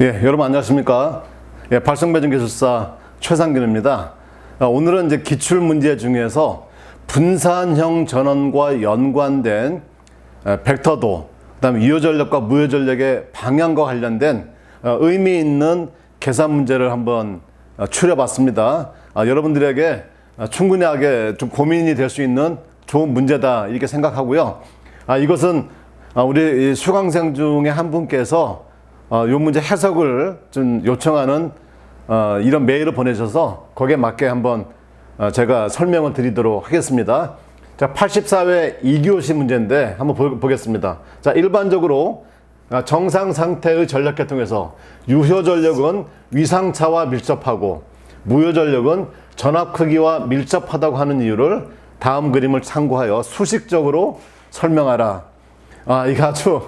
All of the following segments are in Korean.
예, 여러분 안녕하십니까? 예, 발성배정 기술사 최상균입니다. 아, 오늘은 이제 기출 문제 중에서 분산형 전원과 연관된 에, 벡터도, 그다음에 유효전력과 무효전력의 방향과 관련된 어, 의미 있는 계산 문제를 한번 어, 추려봤습니다. 아, 여러분들에게 아, 충분하게 좀 고민이 될 수 있는 좋은 문제다 이렇게 생각하고요. 아, 이것은 아, 우리 이 수강생 중에 한 분께서 어, 이 문제 해석을 좀 요청하는 어, 이런 메일을 보내셔서 거기에 맞게 한번 어, 제가 설명을 드리도록 하겠습니다. 자, 84회 2교시 문제인데 한번 보, 보겠습니다. 자, 일반적으로 아, 정상 상태의 전력계 통에서 유효 전력은 위상차와 밀접하고 무효 전력은 전압 크기와 밀접하다고 하는 이유를 다음 그림을 참고하여 수식적으로 설명하라. 아, 이게 아주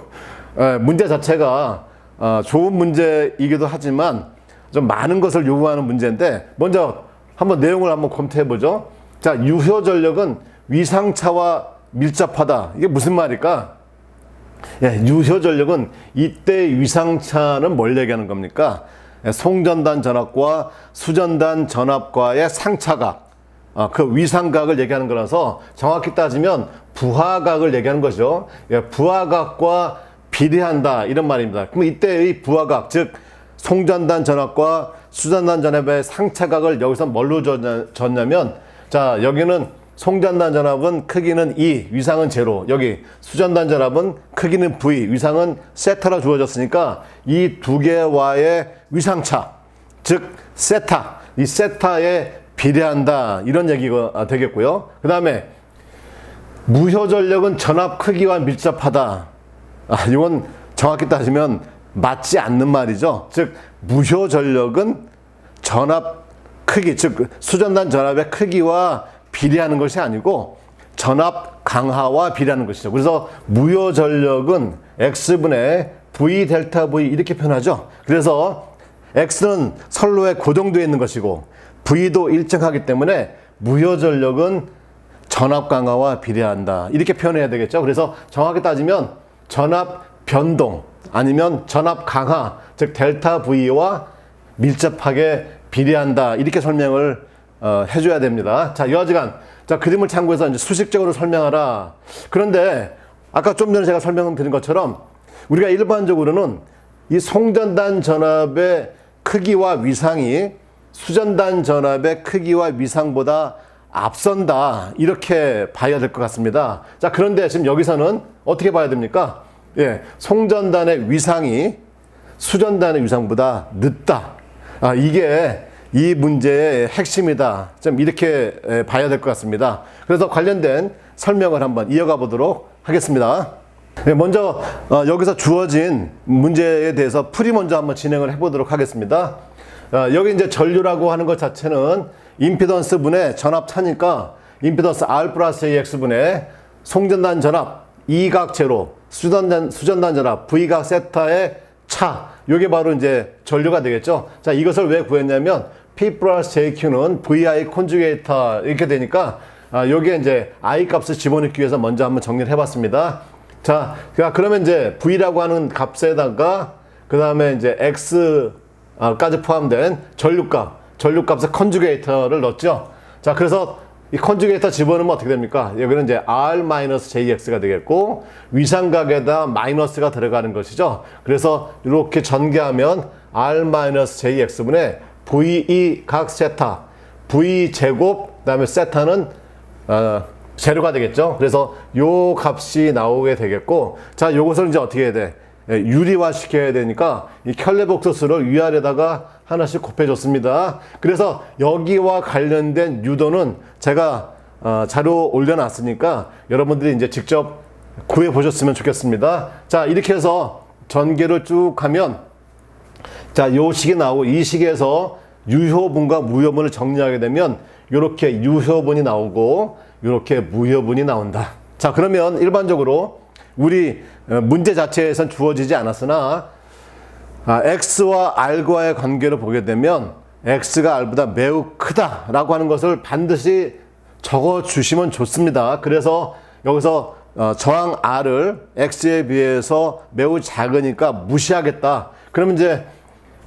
에, 문제 자체가 어, 좋은 문제이기도 하지만 좀 많은 것을 요구하는 문제인데 먼저 한번 내용을 한번 검토해 보죠. 자, 유효 전력은 위상차와 밀접하다. 이게 무슨 말일까? 예, 유효 전력은 이때 위상차는 뭘 얘기하는 겁니까? 예, 송전단 전압과 수전단 전압과의 상차각, 아, 그 위상각을 얘기하는 거라서 정확히 따지면 부하각을 얘기하는 거죠. 예, 부하각과 비례한다 이런 말입니다. 그럼 이때의 부하각, 즉 송전단 전압과 수전단 전압의 상차각을 여기서 뭘로 줬냐- 줬냐 면 자 여기는 송전단 전압은 크기는 2, 위상은 제로. 여기 수전단 전압은 크기는 V, 위상은 세타로 주어졌으니까 이 두 개와의 위상차, 즉 세타, 이 세타에 비례한다 이런 얘기가 되겠고요. 그 다음에 무효 전력은 전압 크기와 밀접하다. 아, 이건 정확히 따지면 맞지 않는 말이죠. 즉 무효 전력은 전압 크기, 즉 수전단 전압의 크기와 비례하는 것이 아니고 전압 강하와 비례하는 것이죠. 그래서 무효 전력은 x분의 v 델타 v 이렇게 표현하죠. 그래서 x는 선로에 고정되어 있는 것이고 v도 일정하기 때문에 무효 전력은 전압 강화와 비례한다. 이렇게 표현해야 되겠죠. 그래서 정확히 따지면 전압 변동 아니면 전압 강화, 즉 델타 V와 밀접하게 비례한다. 이렇게 설명을 어, 해줘야 됩니다. 자, 여하간 자 그림을 참고해서 이제 수식적으로 설명하라. 그런데 아까 좀 전에 제가 설명드린 것처럼 우리가 일반적으로는 이 송전단 전압의 크기와 위상이 수전단 전압의 크기와 위상보다 앞선다 이렇게 봐야 될 것 같습니다. 자 그런데 지금 여기서는 어떻게 봐야 됩니까? 예, 송전단의 위상이 수전단의 위상보다 늦다. 아 이게 이 문제의 핵심이다. 좀 이렇게 에, 봐야 될 것 같습니다. 그래서 관련된 설명을 한번 이어가 보도록 하겠습니다. 네, 먼저 어, 여기서 주어진 문제에 대해서 풀이 먼저 한번 진행을 해보도록 하겠습니다. 어, 여기 이제 전류라고 하는 것 자체는 임피던스 분의 전압 차니까 임피던스 R 플러스 AX 분의 송전단 전압 E각 제로 수전단 수전단 전압 V각 세타의 차 요게 바로 이제 전류가 되겠죠. 자 이것을 왜 구했냐면 P 플러스 JQ는 VI 콘주게이터 이렇게 되니까 아, 여기에 이제 I 값을 집어넣기 위해서 먼저 한번 정리를 해봤습니다. 자, 자, 그러면 이제 V라고 하는 값에다가 그 다음에 이제 X까지 포함된 전류값, 전류값의 컨주게이터를 넣었죠. 자, 그래서 이 컨주게이터 집어넣으면 어떻게 됩니까? 여기는 이제 R-JX가 되겠고 위상각에다 마이너스가 들어가는 것이죠. 그래서 이렇게 전개하면 R-JX분의 VE 각 세타, V 제곱, 그 다음에 세타는 어, 재료가 되겠죠. 그래서 요 값이 나오게 되겠고, 자, 요것을 이제 어떻게 해야 돼? 예, 유리화 시켜야 되니까 이 켈레복소스를 위아래다가 하나씩 곱해줬습니다. 그래서 여기와 관련된 유도는 제가 어, 자료 올려놨으니까 여러분들이 이제 직접 구해 보셨으면 좋겠습니다. 자, 이렇게 해서 전개를 쭉 하면 자, 요 식이 나오고 이 식에서 유효분과 무효분을 정리하게 되면 이렇게 유효분이 나오고 이렇게 무효분이 나온다. 자, 그러면 일반적으로 우리 어, 문제 자체에선 주어지지 않았으나 아, x와 r과의 관계를 보게 되면 x가 r보다 매우 크다라고 하는 것을 반드시 적어 주시면 좋습니다. 그래서 여기서 어, 저항 r을 x에 비해서 매우 작으니까 무시하겠다. 그러면 이제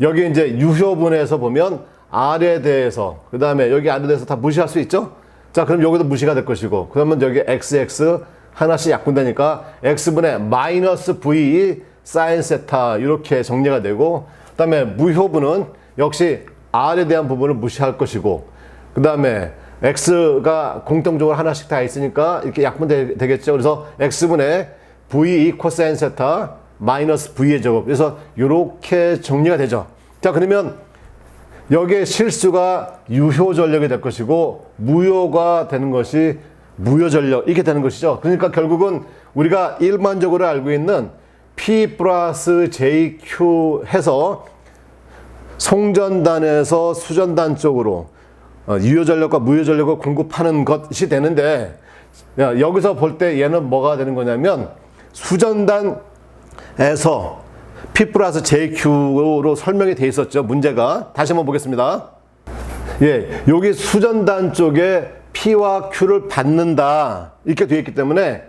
여기 이제 유효분에서 보면 R에 대해서 그 다음에 여기 R에 대해서 다 무시할 수 있죠? 자 그럼 여기도 무시가 될 것이고 그러면 여기 XX 하나씩 약분되니까 X분의 마이너스 V 사인 세타 이렇게 정리가 되고 그 다음에 무효분은 역시 R에 대한 부분을 무시할 것이고 그 다음에 X가 공통적으로 하나씩 다 있으니까 이렇게 약분 되겠죠. 그래서 X분의 V 코사인 세타 마이너스 V의 제곱. 그래서 이렇게 정리가 되죠. 자, 그러면 여기에 실수가 유효 전력이 될 것이고 무효가 되는 것이 무효 전력 이렇게 되는 것이죠. 그러니까 결국은 우리가 일반적으로 알고 있는 P 플러스 JQ 해서 송전단에서 수전단 쪽으로 어, 유효 전력과 무효 전력을 공급하는 것이 되는데 야, 여기서 볼 때 얘는 뭐가 되는 거냐면 수전단에서 P 플러스 JQ로 설명이 돼 있었죠. 문제가. 다시 한번 보겠습니다. 예, 여기 수전단 쪽에 P와 Q를 받는다. 이렇게 되어 있기 때문에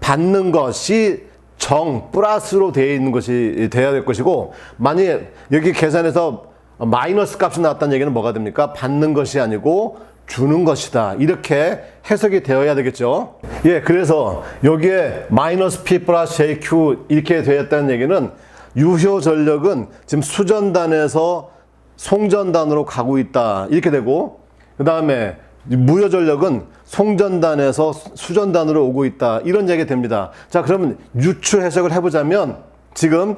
받는 것이 정 플러스로 되어 있는 것이 돼야 될 것이고 만약에 여기 계산해서 마이너스 값이 나왔다는 얘기는 뭐가 됩니까? 받는 것이 아니고 주는 것이다. 이렇게 해석이 되어야 되겠죠. 예, 그래서 여기에 마이너스 P 플러스 JQ 이렇게 되었다는 얘기는 유효 전력은 지금 수전단에서 송전단으로 가고 있다. 이렇게 되고, 그 다음에 무효 전력은 송전단에서 수전단으로 오고 있다. 이런 얘기가 됩니다. 자, 그러면 유추 해석을 해보자면 지금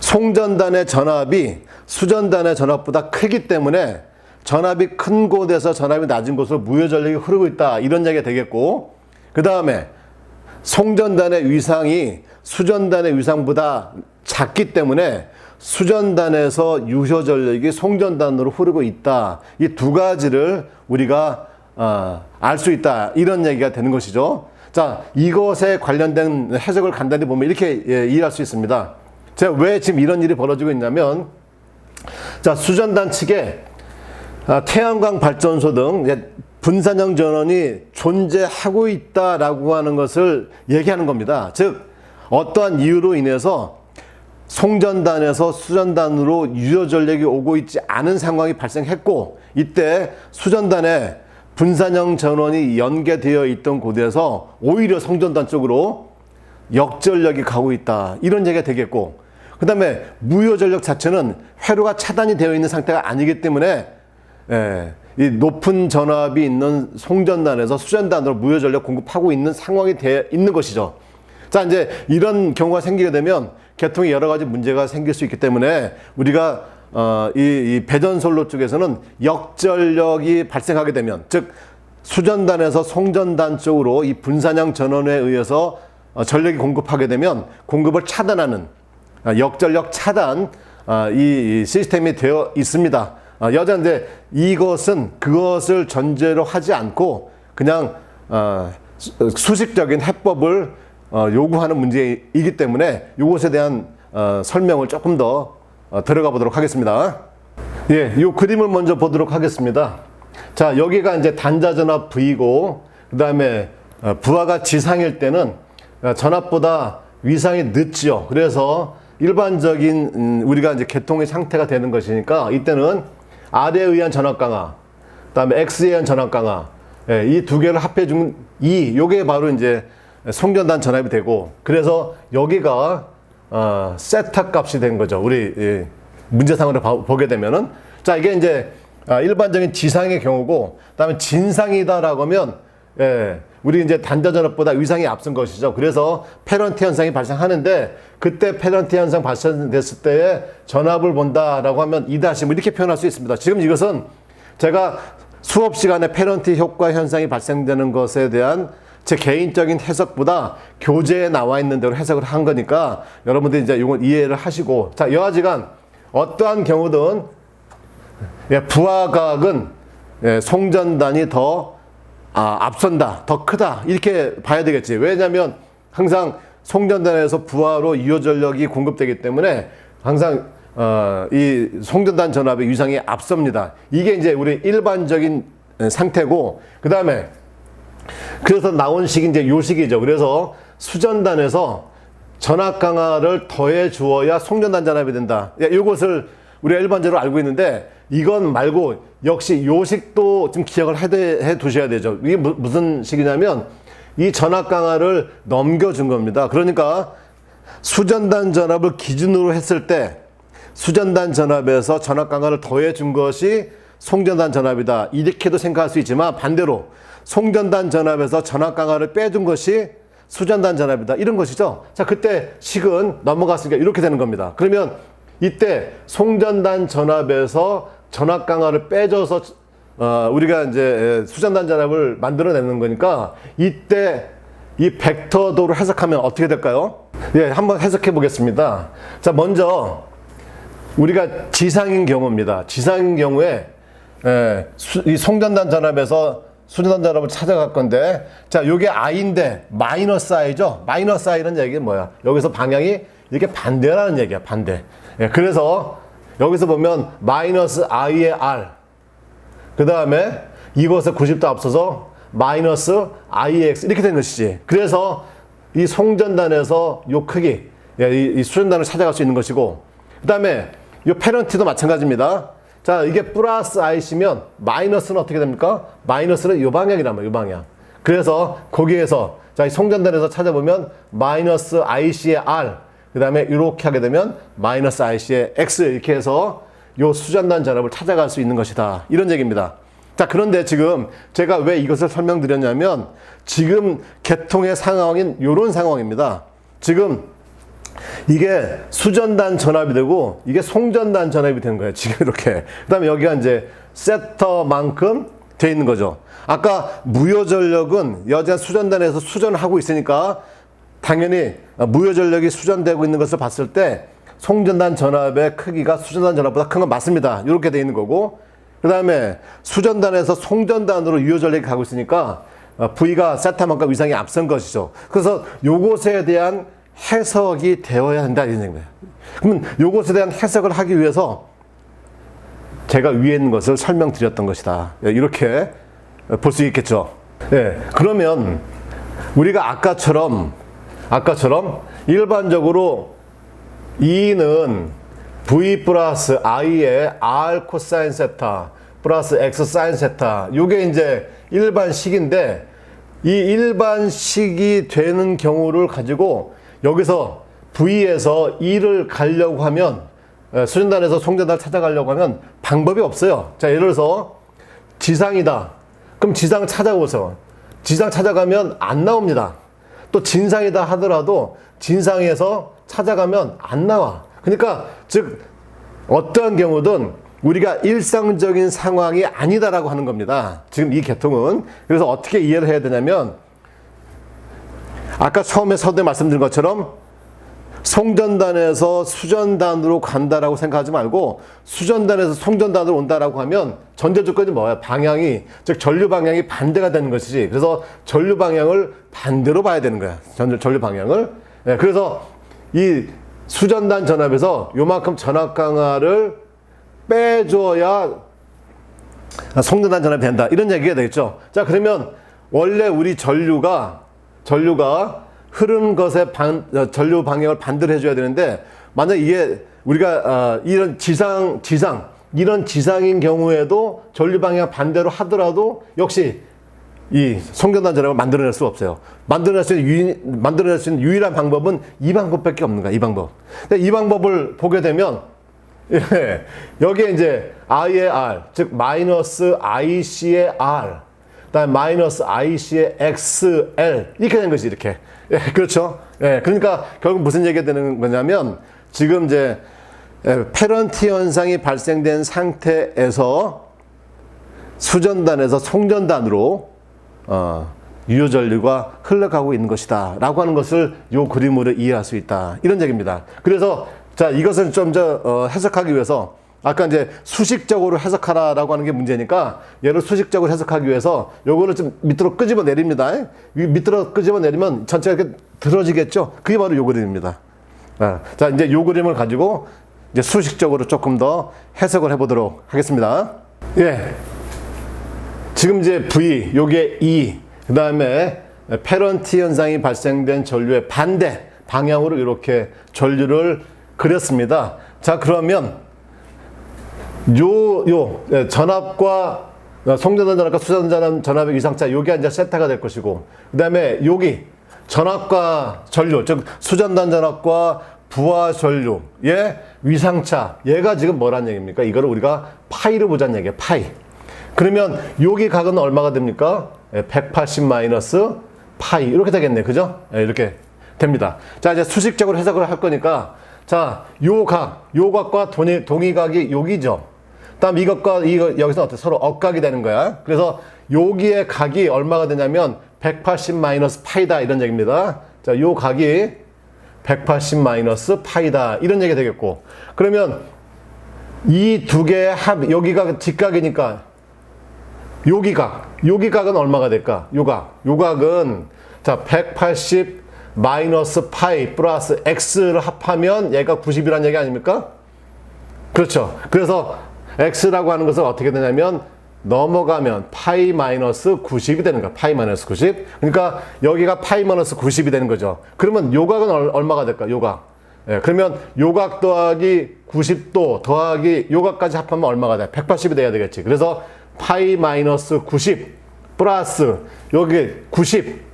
송전단의 전압이 수전단의 전압보다 크기 때문에 전압이 큰 곳에서 전압이 낮은 곳으로 무효 전력이 흐르고 있다. 이런 얘기가 되겠고, 그 다음에 송전단의 위상이 수전단의 위상보다 작기 때문에 수전단에서 유효 전력이 송전단으로 흐르고 있다. 이 두 가지를 우리가 어, 알 수 있다. 이런 얘기가 되는 것이죠. 자, 이것에 관련된 해석을 간단히 보면 이렇게 예, 이해할 수 있습니다. 제가 왜 지금 이런 일이 벌어지고 있냐면, 자, 수전단 측에 아, 태양광 발전소 등 분산형 전원이 존재하고 있다라고 하는 것을 얘기하는 겁니다. 즉, 어떠한 이유로 인해서 송전단에서 수전단으로 유효 전력이 오고 있지 않은 상황이 발생했고, 이때 수전단에 분산형 전원이 연계되어 있던 곳에서 오히려 송전단 쪽으로 역전력이 가고 있다. 이런 얘기가 되겠고, 그 다음에 무효 전력 자체는 회로가 차단이 되어 있는 상태가 아니기 때문에 예, 이 높은 전압이 있는 송전단에서 수전단으로 무효 전력 공급하고 있는 상황이 되어 있는 것이죠. 자, 이제 이런 경우가 생기게 되면 개통에 여러 가지 문제가 생길 수 있기 때문에 우리가 어, 이, 이 배전솔로 쪽에서는 역전력이 발생하게 되면 즉 수전단에서 송전단 쪽으로 이 분산형 전원에 의해서 어, 전력이 공급하게 되면 공급을 차단하는 아, 역전력 차단 아, 이, 이 시스템이 되어 있습니다. 아, 여자인데 이것은 그것을 전제로 하지 않고 그냥 어, 수- 수식적인 해법을 어, 요구하는 문제이기 때문에 이것에 대한 어, 설명을 조금 더 어, 들어가 보도록 하겠습니다. 예, 이 그림을 먼저 보도록 하겠습니다. 자, 여기가 이제 단자전압 V고, 그 다음에 부하가 지상일 때는 어, 전압보다 위상이 늦지요. 그래서 일반적인 음, 우리가 이제 개통의 상태가 되는 것이니까 이때는 R에 의한 전압 강화, 그다음에 X에 의한 전압 강화, 예, 이 두 개를 합해 준 이, 요게 바로 이제 송전단 전압이 되고, 그래서 여기가 어, 세타 값이 된 거죠. 우리 예, 문제상으로 봐- 보게 되면은 자 이게 이제 아, 일반적인 지상의 경우고, 그다음에 진상이다라고 하면 예, 우리 이제 단자전압보다 위상이 앞선 것이죠. 그래서 페런티 현상이 발생하는데 그때 페런티 현상 발생됐을 때에 전압을 본다라고 하면 이다시 뭐 이렇게 표현할 수 있습니다. 지금 이것은 제가 수업 시간에 페런티 효과 현상이 발생되는 것에 대한 제 개인적인 해석보다 교재에 나와 있는 대로 해석을 한 거니까 여러분들이 이제 이건 이해를 하시고 자 여하지간 어떠한 경우든 예, 부하각은 예, 송전단이 더 아, 앞선다, 더 크다 이렇게 봐야 되겠지. 왜냐하면 항상 송전단에서 부하로 유효 전력이 공급되기 때문에 항상 어, 이 송전단 전압의 위상이 앞섭니다. 이게 이제 우리 일반적인 상태고 그 다음에 그래서 나온 식이 이제 요 식이죠. 그래서 수전단에서 전압 강화를 더해 주어야 송전단 전압이 된다. 예, 이것을 우리가 일반적으로 알고 있는데 이건 말고 역시 요식도 좀 기억을 해, 해 두셔야 되죠. 이게 무, 무슨 식이냐면 이 전압 강화를 넘겨준 겁니다. 그러니까 수전단 전압을 기준으로 했을 때 수전단 전압에서 전압 강화를 더해 준 것이 송전단 전압이다. 이렇게도 생각할 수 있지만 반대로 송전단 전압에서 전압 강화를 빼준 것이 수전단 전압이다. 이런 것이죠. 자, 그때 식은 넘어갔으니까 이렇게 되는 겁니다. 그러면 이때 송전단 전압에서 전압 강화를 빼줘서 어, 우리가 이제 수전단 전압을 만들어내는 거니까 이때 이 벡터도로 해석하면 어떻게 될까요? 예, 한번 해석해 보겠습니다. 자, 먼저 우리가 지상인 경우입니다. 지상인 경우에 예, 수, 이 송전단 전압에서 수전단 전압을 찾아갈 건데 자, 요게 i인데 마이너스 i죠. 마이너스 i는 얘기는 뭐야? 여기서 방향이 이렇게 반대라는 얘기야. 반대. 예, 그래서 여기서 보면 마이너스 i의 r 그 다음에 이것에 90도 앞서서 마이너스 IX 이렇게 된 것이지. 그래서 이 송전단에서 요 크기, 예, 이, 이 수전단을 찾아갈 수 있는 것이고, 그 다음에 이 페런티도 마찬가지입니다. 자, 이게 플러스 I시면 마이너스는 어떻게 됩니까? 마이너스는 요 방향이란 말이에요, 요 방향. 그래서 거기에서, 자, 이 송전단에서 찾아보면 마이너스 IC의 R, 그 다음에 이렇게 하게 되면 마이너스 IC의 X 이렇게 해서 요 수전단 전압을 찾아갈 수 있는 것이다. 이런 얘기입니다. 자, 그런데 지금 제가 왜 이것을 설명드렸냐면 지금 개통의 상황인 요런 상황입니다. 지금 이게 수전단 전압이 되고 이게 송전단 전압이 된 거예요. 지금 이렇게. 그 다음에 여기가 이제 세터만큼 돼 있는 거죠. 아까 무효 전력은 여자 수전단에서 수전을 하고 있으니까 당연히 무효 전력이 수전되고 있는 것을 봤을 때 송전단 전압의 크기가 수전단 전압보다 큰 건 맞습니다. 이렇게 돼 있는 거고. 그 다음에 수전단에서 송전단으로 유효 전력이 가고 있으니까 어, V가 세타만큼 이상이 앞선 것이죠. 그래서 요것에 대한 해석이 되어야 한다 이런 얘기예요. 그러면 요것에 대한 해석을 하기 위해서 제가 위에 있는 것을 설명드렸던 것이다. 예, 이렇게 볼 수 있겠죠. 예, 그러면 우리가 아까처럼 아까처럼 일반적으로 2는 V 플러스 I의 R 코사인 세타 플러스 X 사인 세타 요게 이제 일반식인데 이 일반식이 되는 경우를 가지고 여기서 V에서 2를 가려고 하면 에, 수전단에서 송전단을 찾아가려고 하면 방법이 없어요. 자, 예를 들어서 지상이다. 그럼 지상 찾아오세요. 지상 찾아가면 안 나옵니다. 또 진상이다 하더라도 진상에서 찾아가면 안 나와. 그러니까 즉 어떠한 경우든 우리가 일상적인 상황이 아니다라고 하는 겁니다. 지금 이 계통은 그래서 어떻게 이해를 해야 되냐면 아까 처음에 서두에 말씀드린 것처럼 송전단에서 수전단으로 간다라고 생각하지 말고 수전단에서 송전단으로 온다라고 하면 전제 조건이 뭐야? 방향이 즉 전류 방향이 반대가 되는 것이지. 그래서 전류 방향을 반대로 봐야 되는 거야. 전류 전류 방향을. 예, 그래서 이 수전단 전압에서 요만큼 전압 강화를 빼줘야 송전단 전압이 된다. 이런 얘기가 되겠죠. 자, 그러면 원래 우리 전류가 전류가 흐르는 것의 반, 어, 전류 방향을 반대로 해줘야 되는데 만약 이게 우리가 어, 이런 지상 지상 이런 지상인 경우에도 전류 방향 반대로 하더라도 역시 이 송전단 전압을 만들어낼 수 없어요. 만들어낼 수 있는 유일, 만들어낼 수 있는 유일한 방법은 이 방법밖에 없는 거야. 이 방법. 근데 이 방법을 보게 되면 예, 여기에 이제 I의 R, 즉 마이너스 IC의 R, 그 다음 에 마이너스 IC의 XL 이렇게 된 것이 이렇게. 예, 그렇죠. 예, 그러니까 결국 무슨 얘기가 되는 거냐면 지금 이제 예, 페런티 현상이 발생된 상태에서 수전단에서 송전단으로 어, 유효 전류가 흘러가고 있는 것이다. 라고 하는 것을 요 그림으로 이해할 수 있다. 이런 얘기입니다. 그래서 자, 이것을 좀 저, 어, 해석하기 위해서 아까 이제 수식적으로 해석하라라고 하는 게 문제니까 얘를 수식적으로 해석하기 위해서 요거를 좀 밑으로 끄집어 내립니다. 위- 밑으로 끄집어 내리면 전체가 이렇게 들어지겠죠? 그게 바로 요 그림입니다. 아, 자, 이제 요 그림을 가지고 이제 수식적으로 조금 더 해석을 해보도록 하겠습니다. 예. 지금 이제 V, 요게 E, 그 다음에 페런티 현상이 발생된 전류의 반대, 방향으로 이렇게 전류를 그렸습니다. 자, 그러면 요, 요, 예, 전압과 어, 송전단 전압과 수전단 전압의 이상차, 요게 이제 세타가 될 것이고, 그 다음에 여기 전압과 전류, 즉, 수전단 전압과 부하 전류의 위상차, 얘가 지금 뭐란 얘기입니까? 이거를 우리가 파이로 보자는 얘기예요, 파이. 그러면 여기 각은 얼마가 됩니까? 예, 180 마이너스 파이. 이렇게 되겠네. 그죠? 예, 이렇게 됩니다. 자, 이제 수식적으로 해석을 할 거니까, 자, 요 각, 요 각과 동의, 동의각이 여기죠. 다음 이것과 이거 여기서 어때? 서로 억각이 되는 거야. 그래서 여기의 각이 얼마가 되냐면 180 마이너스 파이다 이런 얘기입니다. 자, 요 각이 180 마이너스 파이다 이런 얘기 되겠고. 그러면 이 두 개의 합 여기가 뒷각이니까 요기각 요기각은 얼마가 될까? 요 각 요 각은 자 180 마이너스 파이 플러스 x를 합하면 얘가 90이라는 얘기 아닙니까? 그렇죠. 그래서 x라고 하는 것은 어떻게 되냐면 넘어가면 파이 마이너스 90이 되는 거야. 파이 마이너스 90. 그러니까 여기가 파이 마이너스 90이 되는 거죠. 그러면 요각은 얼- 얼마가 될까? 요각. 예, 그러면 요각 더하기 90도 더하기 요각까지 합하면 얼마가 돼? 180이 돼야 되겠지. 그래서 파이 마이너스 90 플러스 여기 90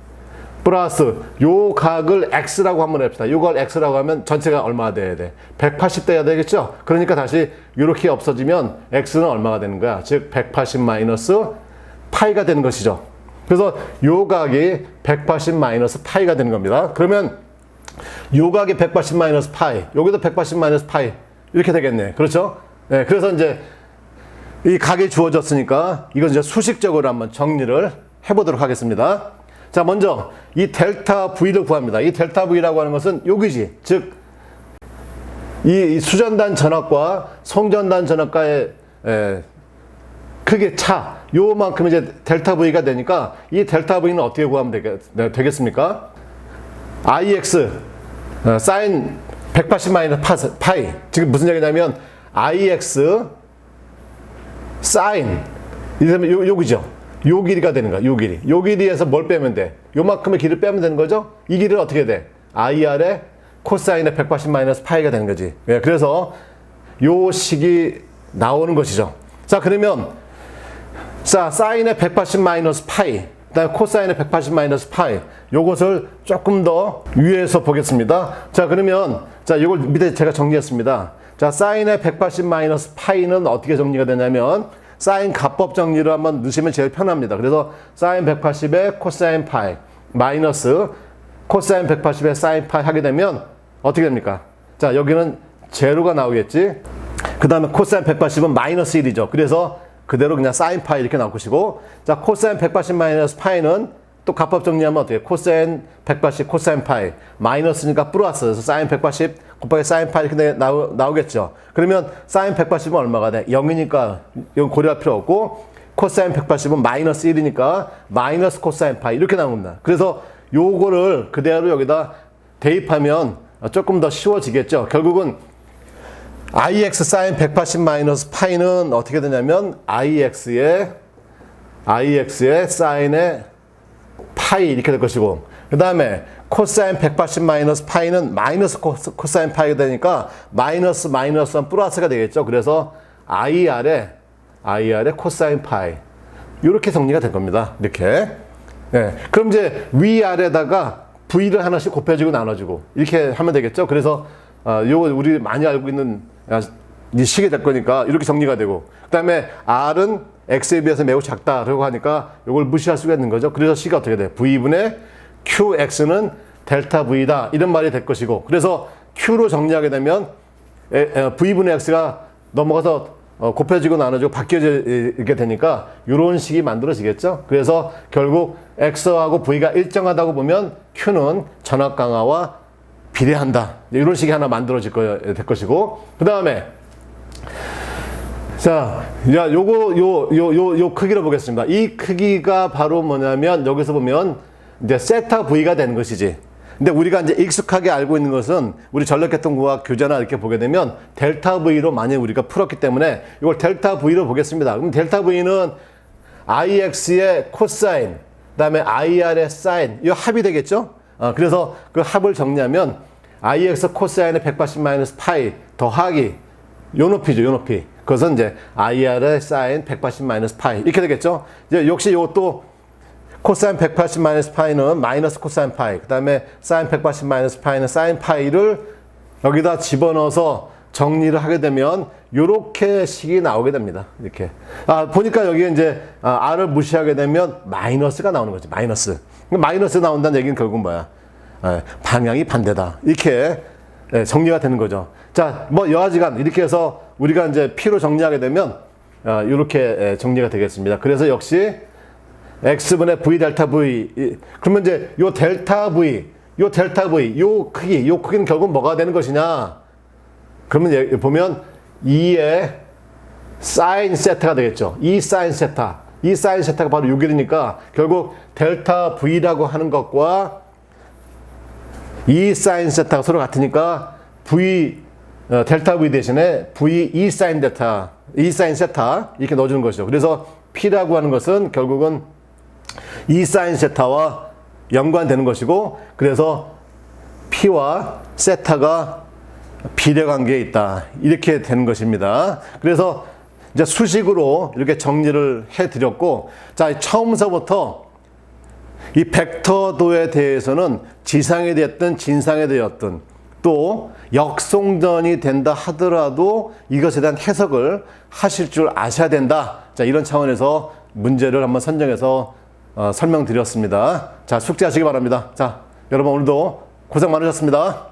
플러스 요 각을 x라고 한번 해봅시다. 요걸 x라고 하면 전체가 얼마가 돼야 돼? 180 돼야 되겠죠? 그러니까 다시 이렇게 없어지면 x는 얼마가 되는 거야? 즉 180 마이너스 파이가 되는 것이죠. 그래서 요 각이 180 마이너스 파이가 되는 겁니다. 그러면 요 각이 180 마이너스 파이, 여기도 180 마이너스 파이 이렇게 되겠네. 그렇죠? 네, 그래서 이제 이 각이 주어졌으니까 이건 이제 수식적으로 한번 정리를 해보도록 하겠습니다. 자, 먼저 이 델타 V를 구합니다. 이 델타 V라고 하는 것은 여기지. 즉, 이, 이 수전단 전압과 송전단 전압과의 에, 크게 차, 요만큼 이제 델타 V가 되니까 이 델타 V는 어떻게 구하면 되겠, 네, 되겠습니까? IX, 어, 사인 180 마이너스 파이. 지금 무슨 얘기냐면 IX 사인 이러면 요, 여기죠. 요 길이가 되는 거야. 요 길이. 요 길이에서 뭘 빼면 돼? 요만큼의 길을 빼면 되는 거죠? 이 길이는 어떻게 돼? IR의 코사인의 180 마이너스 파이가 되는 거지. 예, 그래서 요 식이 나오는 것이죠. 자, 그러면 자, 사인의 180 마이너스 파이, 그다음에 코사인의 180 마이너스 파이. 요것을 조금 더 위에서 보겠습니다. 자, 그러면 자, 이걸 밑에 제가 정리했습니다. 자, 사인의 180 마이너스 파이는 어떻게 정리가 되냐면 사인 가법 정리를 한번 넣으시면 제일 편합니다. 그래서 사인 180에 코사인 파이 마이너스 코사인 180에 사인 파이 하게 되면 어떻게 됩니까? 자, 여기는 제로가 나오겠지. 그 다음에 코사인 180은 마이너스 1이죠. 그래서 그대로 그냥 사인 파이 이렇게 나올 것이고, 자, 코사인 180 마이너스 파이는 또 가법 정리하면 어떻게? 코사인 180 코사인 파이 마이너스니까 플러스 그래서 사인 180 곱하기 사인 파이 이렇게 나오, 나오겠죠. 그러면 사인 180은 얼마가 돼? 0이니까 이건 고려할 필요 없고 코사인 180은 마이너스 1이니까 마이너스 코사인 파이 이렇게 나옵니다. 그래서 요거를 그대로 여기다 대입하면 조금 더 쉬워지겠죠. 결국은 ix 사인 180 마이너스 파이는 어떻게 되냐면 ix의 ix의 사인의 파이 이렇게 될 것이고 그 다음에 코사인 180 마이너스 파이는 마이너스 코스, 코사인 파이가 되니까 마이너스 마이너스는 플러스가 되겠죠. 그래서 IR의 IR의 코사인 파이 이렇게 정리가 될 겁니다. 이렇게 네. 그럼 이제 위아래다가 V를 하나씩 곱해주고 나눠주고 이렇게 하면 되겠죠. 그래서 어, 요거 우리 많이 알고 있는 아, 이 식이 될 거니까 이렇게 정리가 되고 그 다음에 R은 X에 비해서 매우 작다라고 하니까 이걸 무시할 수가 있는 거죠. 그래서 C가 어떻게 돼? V분의 QX는 델타 V다 이런 말이 될 것이고 그래서 Q로 정리하게 되면 V분의 X가 넘어가서 어, 곱해지고 나눠지고 바뀌어지게 되니까 이런 식이 만들어지겠죠. 그래서 결국 X하고 V가 일정하다고 보면 Q는 전압 강화와 비례한다. 이런 식이 하나 만들어질 거, 될 것이고 그 다음에 자, 야, 요거, 요, 요, 요, 요 크기를 보겠습니다. 이 크기가 바로 뭐냐면, 여기서 보면, 이제 세타 V가 되는 것이지. 근데 우리가 이제 익숙하게 알고 있는 것은, 우리 전력계통구학 교재나 이렇게 보게 되면, 델타 V로 많이 우리가 풀었기 때문에, 이걸 델타 V로 보겠습니다. 그럼 델타 V는 IX의 코사인, 그 다음에 IR의 사인, 이 합이 되겠죠? 어, 그래서 그 합을 정리하면 ix 코사인의 180 마이너스 파이 더하기 요 높이죠, 요 높이. 그것은 이제 ir의 사인 180 마이너스 파이 이렇게 되겠죠. 이제 역시 이것도 코사인 180 마이너스 파이는 마이너스 코사인 파이. 그 다음에 사인 180 마이너스 파이는 사인 파이를 여기다 집어넣어서 정리를 하게 되면 요렇게 식이 나오게 됩니다. 이렇게. 아, 보니까 여기에 이제 아, r을 무시하게 되면 마이너스가 나오는 거지. 마이너스. 마이너스 나온다는 얘기는 결국 뭐야? 예, 방향이 반대다. 이렇게 예, 정리가 되는 거죠. 자, 뭐 여하지간 이렇게 해서 우리가 이제 P로 정리하게 되면 아, 이렇게 예, 정리가 되겠습니다. 그래서 역시 x분의 v 델타 v 이- 그러면 이제 요 델타 v 요 델타 v 요 크기 요 크기는 결국 뭐가 되는 것이냐? 그러면 예- 보면 2의 사인 세타가 되겠죠. 2 사인 세타. 이 사인 세타가 바로 6이 되니까 결국 델타 v라고 하는 것과 2 사인 세타가 서로 같으니까 v 어, 델타 v 대신에 v 2 사인 델타 2 사인 세타 이렇게 넣어주는 것이죠 그래서 p라고 하는 것은 결국은 이 사인 세타와 연관되는 것이고 그래서 P와 세타가 비례 관계에 있다. 이렇게 되는 것입니다. 그래서 이제 수식으로 이렇게 정리를 해 드렸고 자, 처음서부터 이 벡터도에 대해서는 지상에 되었든 진상에 되었든 또 역송전이 된다 하더라도 이것에 대한 해석을 하실 줄 아셔야 된다. 자, 이런 차원에서 문제를 한번 선정해서 어, 설명드렸습니다. 자, 숙제하시기 바랍니다. 자, 여러분 오늘도 고생 많으셨습니다.